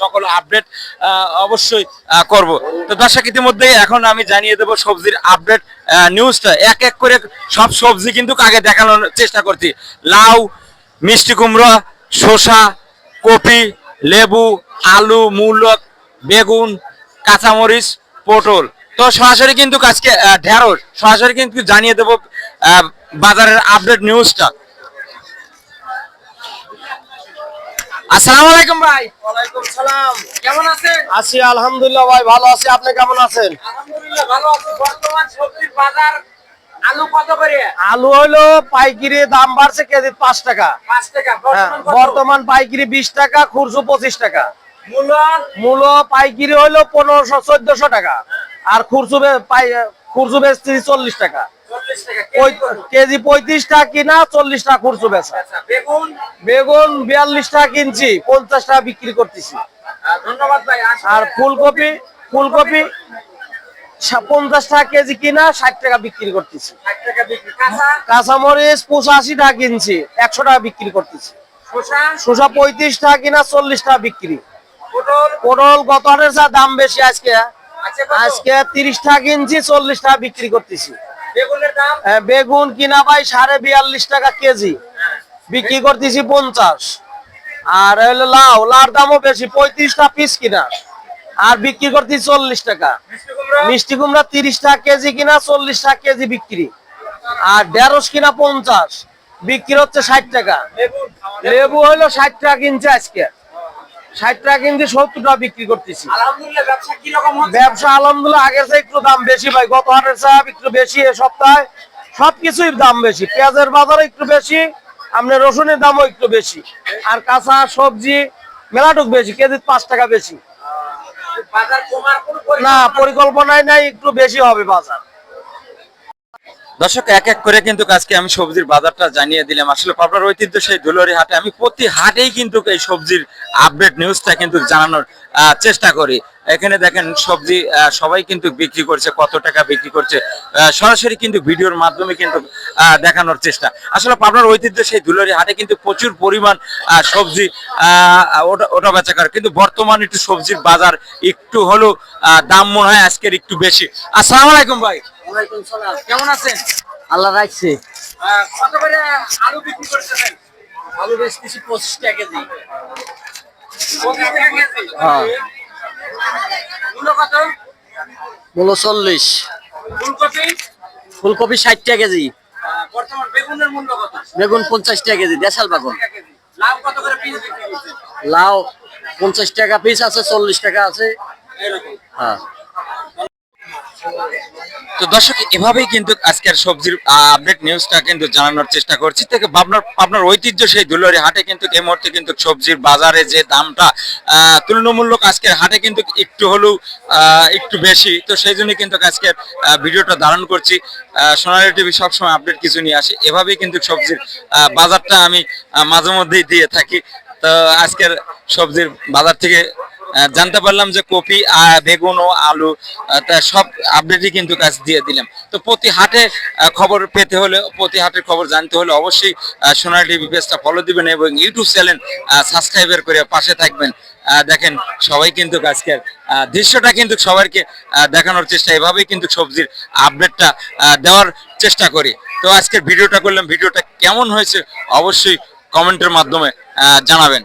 সকল আপডেট অবশ্যই করব। তো দর্শক, ইতিমধ্যে এখন আমি জানিয়ে দেবো সবজির আপডেট নিউজটা এক এক করে সব সবজি কিন্তু আগে দেখানোর চেষ্টা করছি। লাউ, মিষ্টি কুমড়া, শসা, কপি, লেবু, আলু মূলক বেগুন, কাঁচামরিচ, পটল। তো সরাসরি কিন্তু আজকে ঢেঁড়স। সরাসরি কিন্তু জানিয়ে দেবো বাজারের আপডেট নিউজটা আসসালামু আলাইকুম ভাই। ওয়ালাইকুম সালাম। কেমন আছেন? আছি আলহামদুলিল্লাহ ভাই ভালো আছি। আপনি কেমন আছেন? আলহামদুলিল্লাহ ভালো আছি। বর্তমান সবজির বাজার আলু কত করে? আলু হইল পাইকারি দাম বাড়ছে কেজি পাঁচ টাকা। পাঁচ টাকা। হ্যাঁ, বর্তমান পাইকারি বিশ টাকা খুচরো পঁচিশ টাকা। মূলো? মূলো পাইকারি হইল পনেরোশো চোদ্দশো টাকা। আর খুচরো বে- পাই খুচরো বেচছি চল্লিশ টাকা। কেজি পঁয়ত্রিশ টাকা কিনা চল্লিশ টাকা খুচরো বেচা। আচ্ছা, বেগুন? বেগুন বিয়াল্লিশ টাকা কিনছি পঞ্চাশ টাকা বিক্রি করতেছি। ধন্যবাদ ভাই আর ফুলকপি ফুলকপি পঞ্চাশ টাকা কেজি কিনা ষাট টাকা বিক্রি করতেছি। কাঁচামরিচ পঁচাশি টাকা কিনছি একশো টাকা বিক্রি করতেছি। শসা? পঁয়ত্রিশ টাকা কিনা চল্লিশ টাকা বিক্রি। পটল? পটল গত হাটের যা দাম বেশি আজকে আজকে তিরিশ টাকা কিনছি চল্লিশ টাকা বিক্রি করতেছি। বেগুন কিনা ভাই সাড়ে বিয়াল্লিশ টাকা কেজি। বিক্রি করতেছি পঞ্চাশ। আর হলো লাউ। লাউর দামও বেশি পঁয়ত্রিশ টাকা পিস কিনা। আর বিক্রি করতেছি চল্লিশ টাকা। মিষ্টি কুমড়া? তিরিশ টাকা কেজি কিনা চল্লিশ টাকা কেজি বিক্রি। আর ঢেঁড়স কিনা পঞ্চাশ। বিক্রি হচ্ছে ষাট টাকা। লেবু। লেবু হলো ষাট টাকা কিনছে আজকে। ষাট টাকা কিনছে সত্তর টাকা বিক্রি করতেছি। ব্যবসা আলহামদুলিল্লাহ আগের চেয়ে একটু দাম বেশি ভাই। গত হাটের চাপ একটু বেশি এ সপ্তাহে। সবকিছুই দাম বেশি। পেঁয়াজের বাজারও একটু বেশি আপনার রসুনের দামও একটু বেশি। আর কাঁচা সবজি মেলাটুক বেশি কেজি পাঁচ টাকা বেশি। না পরিকল্পনায় নাই একটু বেশি হবে বাজার। দর্শক এক এক করে কিন্তু আজকে আমি সবজির বাজারটা জানিয়ে দিলাম। আসলে পাবনার ঐতিহ্য সেই দুলরি হাটে আমি প্রতি হাটেই কিন্তু এই সবজির আপডেট নিউজটা কিন্তু জানানোর চেষ্টা করি। এখানে দেখেন সবজি সবাই কিন্তু বিক্রি করছে কত টাকা বিক্রি করছে। সরাসরি কিন্তু ভিডিওর মাধ্যমে কিন্তু দেখানোর চেষ্টা। আসলে পাবনার ঐতিহ্য সেই দুলরি হাটে কিন্তু প্রচুর পরিমাণ সবজি ওটা বেচা করে কিন্তু বর্তমান একটু সবজির বাজার একটু আহ, দাম মনে হয় আজকের একটু বেশি। আসসালামু আলাইকুম ভাই। কেমন আছেন? আল্লাহ রাখছে। আহ, কত করে আলু বিক্রি করতেছেন? আলু বেশ কিছু পঁচিশ টাকা কেজি। হ্যাঁ। কত? চল্লিশ। ফুলকপি? ফুলকপি ষাট টাকা কেজি। বর্তমান বেগুনের মূল্য কত? বেগুন পঞ্চাশ টাকা কেজি দেশাল বেগুন। লাউ কত করে পিস লাউ পঞ্চাশ টাকা পিস আছে চল্লিশ টাকা আছে। হ্যাঁ। তো দর্শক, এভাবেই কিন্তু আজকের সবজির আপডেট নিউজটা কিন্তু জানানোর চেষ্টা করছি। থেকে আপনার আপনার ঐতিহ্য সেই দুলারি হাটে কিন্তু এই মুহূর্তে কিন্তু সবজির বাজারে যে দামটা তুলনামূলক আজকের হাটে কিন্তু একটু হলেও একটু বেশি। তো সেই জন্য কিন্তু আজকের ভিডিওটা ধারণ করছি। সোনালী টিভি সবসময় আপডেট কিছু নিয়ে আসে। এভাবেই কিন্তু সবজির বাজারটা আমি মাঝে মধ্যেই দিয়ে থাকি। তো আজকের সবজির বাজার থেকে জানতে পারলাম যে কপি বেগুন ও আলু সব আপডেটই কিন্তু কাজ দিয়ে দিলাম। তো প্রতি হাটে খবর পেতে হলে, প্রতি হাটের খবর জানতে হলে অবশ্যই সোনালী টিভি পেজটা ফলো দিবেন এবং ইউটিউব চ্যানেল সাবস্ক্রাইবার করে পাশে থাকবেন। দেখেন, সবাই কিন্তু আজকের দৃশ্যটা কিন্তু সবাইকে দেখানোর চেষ্টা, এভাবেই কিন্তু সবজির আপডেটটা দেওয়ার চেষ্টা করি। তো আজকের ভিডিওটা করলাম। ভিডিওটা কেমন হয়েছে অবশ্যই কমেন্টের মাধ্যমে জানাবেন।